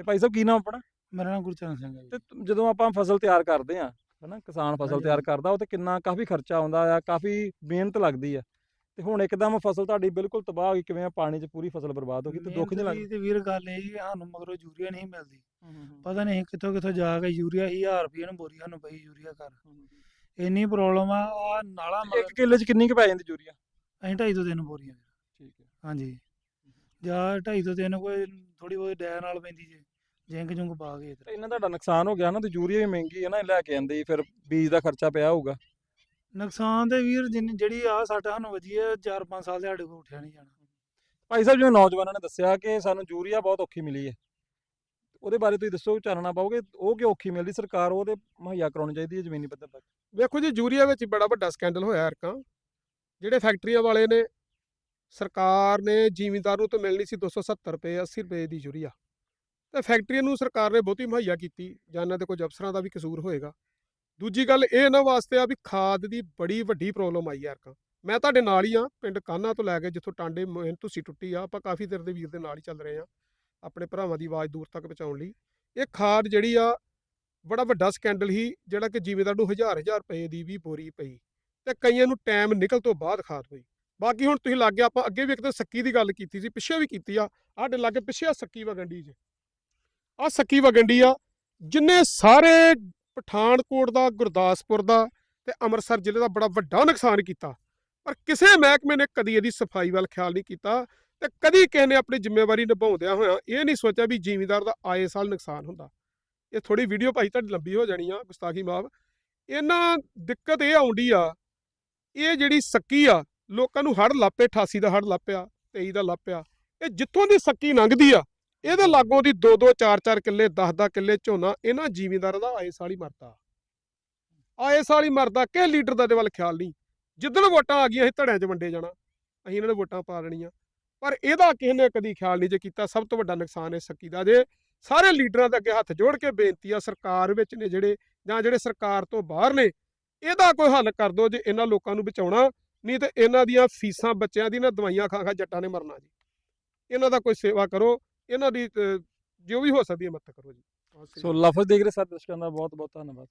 ਤੇ ਭਾਈ ਸਾਹਿਬ ਕੀ ਨਾਮ ਆਪਣਾ? ਮੇਰਾ ਨਾਮ ਗੁਰਚਰਨ ਸਿੰਘ ਹੈ ਜੀ। ਤੇ ਤ- ਜਦੋਂ ਆਪਾਂ ਫਸਲ ਤਿਆਰ ਕਰਦੇ ਆ ਹਨਾ ਕਿਸਾਨ ਫਸਲ ਹਾਂਜੀ, ਤਿਆਰ ਹਾਂਜੀ। ਕਰਦਾ ਉਹ ਤੇ ਕਿੰਨਾ ਕਾਫੀ ਖਰਚਾ ਆਉਂਦਾ ਆ ਕਾਫੀ ਮਿਹਨਤ ਲੱਗਦੀ ਆ। ਤੇ ਹੁਣ ਇੱਕਦਮ ਫਸਲ ਤੁਹਾਡੀ ਬਿਲਕੁਲ ਤਬਾਹ ਹੋ ਗਈ ਕਿਵੇਂ ਆ ਪਾਣੀ 'ਚ ਪੂਰੀ ਫਸਲ ਬਰਬਾਦ ਹੋ ਗਈ ਤੇ ਦੁੱਖ ਨਹੀਂ ਲੱਗਦਾ ਦੀ ਤੇ ਵੀਰ ਗੱਲ ਇਹ ਜੀ ਸਾਨੂੰ ਮਗਰੋਂ ਯੂਰੀਆ ਨਹੀਂ ਮਿਲਦੀ। ਪਤਾ ਨਹੀਂ ਕਿੱਥੋਂ ਕਿੱਥੋਂ ਜਾ ਕੇ ਯੂਰੀਆ 1000 ਰੁਪਏ ਨੂੰ ਬੋਰੀ ਸਾਨੂੰ ਪਈ ਯੂਰੀਆ ਕਰ ਇੰਨੀ ਪ੍ਰੋਬਲਮ ਆ ਆ ਨਾਲਾ ਇੱਕ ਕਿੱਲੇ 'ਚ ਕਿੰਨੀ ਕੁ ਪੈ ਜਾਂਦੀ ਯੂਰੀਆ? ਅਸੀਂ ਢਾਈ ਤੋਂ ਤਿੰਨ ਬੋਰੀਆਂ। ਵੀਰ। ਠੀਕ ਹੈ। ਹਾਂਜੀ। ਜਾਂ ਢਾਈ ਤੋਂ ਤਿੰਨ ਕੋਈ ਥੋੜੀ ਬਹੁਤੀ ਡੈ ਨਾਲ ਪੈਂਦੀ ਜੇ। ਜਿੰਕ ਜੁੰਕ ਪਾ ਕੇ ਤੇ ਇਹਨਾਂ ਤੁਹਾਡਾ ਨੁਕਸਾਨ ਹੋ ਗਿਆ ਨਾ ਤੇ ਯੂਰੀਆ ਵੀ ਮਹਿੰਗੀ ਹੈ ਨਾ ਇਹ ਲੈ ਕੇ ਆਂਦੇ ਫਿਰ ਬੀਜ ਦਾ ਖਰਚਾ ਪਿਆ ਹੋਊਗਾ। ਨੁਕਸਾਨ ਤੇ ਵੀਰ ਜਿੰਨੀ ਜਿਹੜੀ ਆ ਸਾਡਾ ਸਾਨੂੰ ਵਧੀ ਹੈ 4-5 ਸਾਲ ਦਿਹਾੜੇ ਕੋ ਉੱਠਿਆ ਨਹੀਂ ਜਾਣਾ। ਭਾਈ ਸਾਹਿਬ ਜਿਵੇਂ ਨੌਜਵਾਨਾਂ ਨੇ ਦੱਸਿਆ ਕਿ ਸਾਨੂੰ ਯੂਰੀਆ ਬਹੁਤ ਔਖੀ ਮਿਲੀ ਹੈ। ਉਹਦੇ ਬਾਰੇ ਤੁਸੀਂ ਦੱਸੋ ਚਾਨਣਾ ਪਾਓਗੇ ਉਹ ਕਿਉਂ ਔਖੀ ਮਿਲਦੀ? ਸਰਕਾਰ ਉਹਦੇ ਮੁਹੱਈਆ ਕਰਾਉਣੀ ਚਾਹੀਦੀ ਹੈ ਜ਼ਮੀਨੀ ਪੱਧਰ ਤੱਕ। ਵੇਖੋ ਜੀ ਯੂਰੀਆ ਵਿੱਚ ਬੜਾ ਵੱਡਾ ਸਕੈਂਡਲ ਹੋਇਆ ਅਰਕਾਂ ਜਿਹੜੇ ਫੈਕਟਰੀਆਂ ਵਾਲੇ ਨੇ ਸਰਕਾਰ ਨੇ ਜ਼ਿਮੀਂਦਾਰ ਨੂੰ ਤਾਂ ਮਿਲਣੀ ਸੀ 270 ਰੁਪਏ 80 ਰੁਪਏ ਦੀ ਯੂਰੀਆ। ਤੇ ਫੈਕਟਰੀਆਂ ਨੂੰ ਸਰਕਾਰ ਨੇ ਬਹੁਤੀ ਮੁਹੱਈਆ ਕੀਤੀ ਜਾਂ ਇਹਨਾਂ ਦੇ ਕੁਝ ਅਫਸਰਾਂ ਦਾ ਵੀ ਕਸੂਰ ਹੋਏਗਾ। ਦੂਜੀ ਗੱਲ ਇਹ ਇਹਨਾਂ ਵਾਸਤੇ ਆ ਵੀ ਖਾਦ ਦੀ ਬੜੀ ਵੱਡੀ ਪ੍ਰੋਬਲਮ ਆਈ ਹੈ ਅਰਕਾਂ ਮੈਂ ਤੁਹਾਡੇ ਨਾਲ ਹੀ ਆ, ਪਿੰਡ ਕਾਨਾ ਤੋਂ ਲੈ ਕੇ ਜਿੱਥੋਂ ਟਾਂਡੇ ਮ- ਤੁਸੀਂ ਟੁੱਟੀ ਆ, ਆਪਾਂ ਕਾਫੀ ਦੇਰ ਦੇ ਵੀਰ ਦੇ ਨਾਲ ਹੀ ਚੱਲ ਰਹੇ ਆ, ਆਪਣੇ ਭਰਾਵਾਂ ਦੀ ਆਵਾਜ਼ ਦੂਰ ਤੱਕ ਪਹੁੰਚਾਉਣ ਲਈ। ਇਹ ਖਾਦ ਜਿਹੜੀ ਆ, ਬੜਾ ਵੱਡਾ ਸਕੈਂਡਲ ਹੀ ਜਿਹੜਾ ਕਿ ਜ਼ਿਮੀਂਦਾਰ ਨੂੰ ਹਜ਼ਾਰ ਹਜ਼ਾਰ ਰੁਪਏ ਦੀ ਵੀ ਬੋਰੀ ਪਈ ਤੇ ਕਈਆਂ ਨੂੰ ਟਾਈਮ ਨਿਕਲ ਤੋਂ ਬਾਅਦ ਖਾਦ ਹੋਈ। ਬਾਕੀ ਹੁਣ ਤੁਸੀਂ ਲੱਗ ਗਿਆ, ਆਪਾਂ ਅੱਗੇ ਵੀ ਇੱਕ ਤਾਂ ਸੱਕੀ ਦੀ ਗੱਲ ਕੀਤੀ ਸੀ, ਪਿੱਛੇ ਵੀ ਕੀਤੀ ਆ, ਸਾਡੇ ਲਾਗੇ ਪਿੱਛੇ ਆ ਸੱਕੀ ਵਗੰਡੀ 'ਚ ਆ ਸੱਕੀ ਵਗੰਡੀ ਆ, ਜਿੰਨੇ ਸਾਰੇ ਪਠਾਨਕੋਟ ਦਾ, ਗੁਰਦਾਸਪੁਰ ਦਾ ਤੇ ਅੰਮ੍ਰਿਤਸਰ ਜ਼ਿਲ੍ਹੇ ਦਾ ਬੜਾ ਵੱਡਾ ਨੁਕਸਾਨ ਕੀਤਾ। ਪਰ ਕਿਸੇ ਮਹਿਕਮੇ ਨੇ ਕਦੀ ਇਹਦੀ ਸਫ਼ਾਈ ਵੱਲ ਖਿਆਲ ਨਹੀਂ ਕੀਤਾ ਤੇ ਕਦੀ ਕਿਸੇ ਨੇ ਆਪਣੀ ਜ਼ਿੰਮੇਵਾਰੀ ਨਿਭਾਉਂਦਿਆਂ ਹੋਇਆਂ ਇਹ ਨਹੀਂ ਸੋਚਿਆ ਵੀ ਜ਼ਿਮੀਂਦਾਰ ਦਾ ਆਏ ਸਾਲ ਨੁਕਸਾਨ ਹੁੰਦਾ। ਇਹ ਥੋੜੀ ਵੀਡੀਓ ਭਾਈ ਤੁਹਾਡੀ ਲੰਬੀ ਹੋ ਜਾਣੀ ਆ, ਗੁਸਤਾਖੀ ਮਾਫ। ਇਹਨਾਂ ਦਿੱਕਤ ਇਹ ਆਉਂਦੀ ਆ, ਇਹ ਜਿਹੜੀ ਸੱਕੀ ਆ, ਲੋਕਾਂ ਨੂੰ ਹੜ ਲਾਪੇ 88 ਦਾ ਹੜ ਲਾਪਿਆ 23 ਦਾ ਲਾਪਿਆ ਇਹ ਜਿੱਥੋਂ ਦੀ ਸੱਕੀ ਲੰਘਦੀ ਆ ਇਹਦੇ ਲਾਗੋਂ ਦੀ 2 2 4 4 ਕਿੱਲੇ 10 10 ਕਿੱਲੇ ਝੋਨਾ ਇਹਨਾਂ ਜ਼ਿਮੀਂਦਾਰਾਂ ਦਾ ਆਏ ਸਾਲੀ ਮਰਦਾ। ਆਏ ਸਾਲ ਮਰਦਾ ਕਿ ਲੀਡਰ ਦਾ ਦੇ ਵੱਲ ਖਿਆਲ ਨਹੀਂ। ਜਿੱਦਣ ਵੋਟਾਂ ਆ ਗਈਆਂ, ਅਸੀਂ ਧੜਿਆਂ 'ਚ ਵੰਡੇ ਜਾਣਾ। ਅਸੀਂ ਇਹਨਾਂ ਨੂੰ ਵੋਟਾਂ ਪਾ ਲੈਣੀਆਂ ਪਰ ਇਹਦਾ ਕਿਸੇ ਨੇ ਕਦੀ ਖਿਆਲ ਨਹੀਂ ਜੇ ਕੀਤਾ। ਸਭ ਤੋਂ ਵੱਡਾ ਨੁਕਸਾਨ ਇਸ ਸੱਕੀ ਦਾ ਜੇ ਸਾਰੇ ਲੀਡਰਾਂ ਦੇ ਅੱਗੇ ਹੱਥ ਜੋੜ ਕੇ ਬੇਨਤੀ ਆ, ਸਰਕਾਰ ਵਿੱਚ ਨੇ ਜਿਹੜੇ ਜਾਂ ਜਿਹੜੇ ਸਰਕਾਰ ਤੋਂ ਬਾਹਰ ਨੇ, ਇਹਦਾ ਕੋਈ ਹੱਲ ਕਰ ਦਿਓ ਜੇ ਇਹਨਾਂ ਲੋਕਾਂ ਨੂੰ ਬਚਾਉਣਾ। ਨਹੀਂ ਤੇ ਇਹਨਾਂ ਦੀਆਂ ਫੀਸਾਂ ਬੱਚਿਆਂ ਦੀ ਨਾ ਦਵਾਈਆਂ ਖਾ ਖਾ ਜੱਟਾਂ ਨੇ ਮਰਨਾ ਜੀ। ਇਹਨਾਂ ਦਾ ਕੋਈ ਸੇਵਾ ਕਰੋ। ਇਹਨਾਂ ਦੀ ਅਹ, ਜੋ ਵੀ ਹੋ ਸਕਦੀ ਹੈ ਮਦਦ ਕਰੋ ਜੀ। ਸੋ ਲਫ਼ਜ਼ ਦੇਖ ਰਹੇ ਸਾਰੇ ਦਰਸ਼ਕਾਂ ਦਾ ਬਹੁਤ ਬਹੁਤ ਧੰਨਵਾਦ।